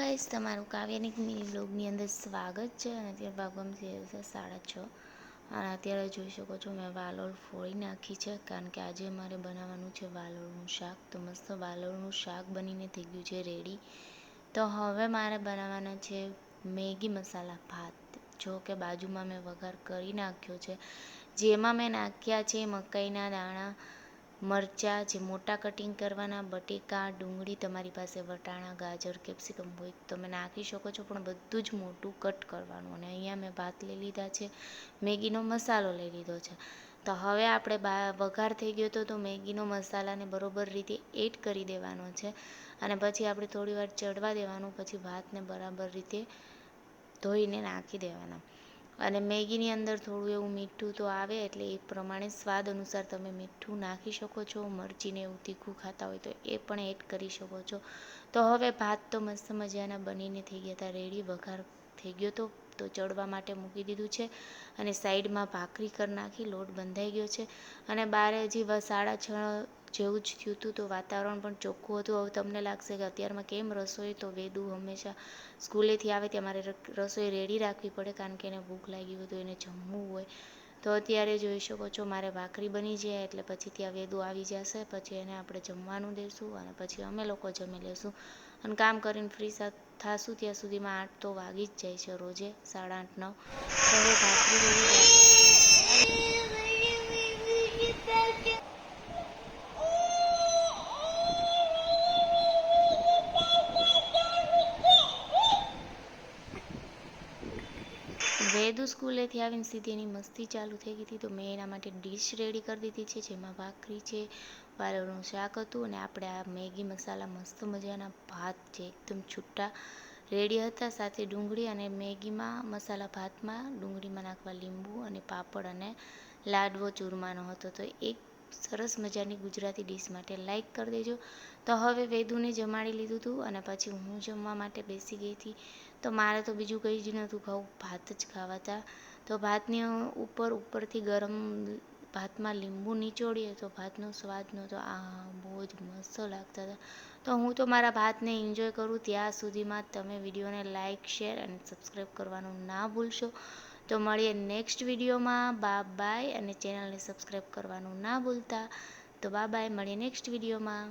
Guys, તમારું કાવ્યની mini બ્લોગની અંદર સ્વાગત છે અને અત્યારે ભાગવામાં થયો છે સાડા છ. અને અત્યારે જોઈ શકો છો મેં વાલોળ ફોડી નાખી છે, કારણ કે આજે મારે બનાવવાનું છે વાલોળનું શાક. તો મસ્ત વાલોળનું શાક બનીને થઈ ગયું છે રેડી તો હવે મારે બનાવવાના છે મેગી મસાલા ભાત. જો કે બાજુમાં મેં વઘાર કરી નાખ્યો છે. જેમાં મેં નાખ્યા છે મકાઈના દાણા મરચાં, જે મોટા કટિંગ કરવાના, બટેકા, ડુંગળી, તમારી પાસે વટાણા, ગાજર, કેપ્સિકમ હોય તો તમે નાખી શકો છો, પણ બધું જ મોટું કટ કરવાનું. અને અહીંયા મેં ભાત લઈ લીધા છે, મેગીનો મસાલો લઈ લીધો છે. તો હવે આપણે બા, વઘાર થઈ ગયો હતો, તો મેગીનો મસાલાને બરોબર રીતે એડ કરી દેવાનો છે. અને પછી આપણે થોડી વાર ચડવા દેવાનું, પછી ભાતને બરાબર રીતે ધોઈને નાખી દેવાના. અને મેગીની અંદર થોડું એવું મીઠું તો આવે, એટલે એ પ્રમાણે સ્વાદ અનુસાર તમે મીઠું નાખી શકો છો, મરચીને એવું તીખું ખાતા હોય તો એ પણ એડ કરી શકો છો. તો હવે ભાત તો મસ્ત મજાના બનીને થઈ ગયા હતા, રેડી, વઘાર થઈ ગયો તો તો ચડવા માટે મૂકી દીધું છે અને સાઈડમાં ભાખરી કરી નાખી, લોટ બંધાઈ ગયો છે અને બારે હજી સાડા છ જેવું જ થયું હતું તો વાતાવરણ પણ ચોખ્ખું હતું. હવે તમને લાગશે કે અત્યારમાં કેમ રસોઈ? તો વેદું હંમેશા સ્કૂલેથી આવે ત્યાં મારે રસોઈ રેડી રાખવી પડે કારણ કે એને ભૂખ લાગી હોય તો એને જમવું હોય. તો અત્યારે જોઈ શકો છો મારે ભાખરી બની જાય એટલે પછી ત્યાં વેદુ આવી જશે, પછી એને આપણે જમવાનું દઈશું અને પછી અમે લોકો જમી લઈશું અને કામ કરીને ફ્રી થશું ત્યાં સુધીમાં આઠ તો વાગી જ જાય છે રોજે, સાડા આઠ નવ. તો હવે ભાખરી વેદુ સ્કૂલેથી આવીને સીધી એની મસ્તી ચાલુ થઈ ગઈ હતી તો મેં એના માટે ડીશ રેડી કરી દીધી છે, જેમાં ભાખરી છે વાલોળનું શાક હતું અને આપણે આ મેગી મસાલા મસ્ત મજાના ભાત છે એકદમ છૂટા રેડી હતા, સાથે ડુંગળી અને મેગીમાં મસાલા ભાતમાં ડુંગળીમાં નાખવા લીંબુ અને પાપડ અને લાડવો ચૂરમાનો હતો. તો એક સરસ મજાની ગુજરાતી ડીશ માટે લાઈક કરી દેજો. તો હવે વેદુને જમાડી લીધું હતું અને પછી હું જમવા માટે બેસી ગઈ હતી. તો મારે તો બીજું કંઈ જ નહોતું ખાવું. ભાત જ ખાવા હતા તો ભાતની ઉપર, ઉપરથી ગરમ ભાતમાં લીંબુ નીચોડીએ તો ભાતનો સ્વાદ નહોતો આ બહુ જ મસ્ત લાગતા હતા. તો હું તો મારા ભાતને એન્જોય કરું ત્યાં સુધીમાં. તમે વિડીયોને લાઇક શેર અને સબસ્ક્રાઈબ કરવાનું ના ભૂલશો. તો મળીએ નેક્સ્ટ વિડીયોમાં. બા બાય અને ચેનલને સબસ્ક્રાઈબ કરવાનું ના ભૂલતા. તો બા બાય મળીએ નેક્સ્ટ વિડીયોમાં.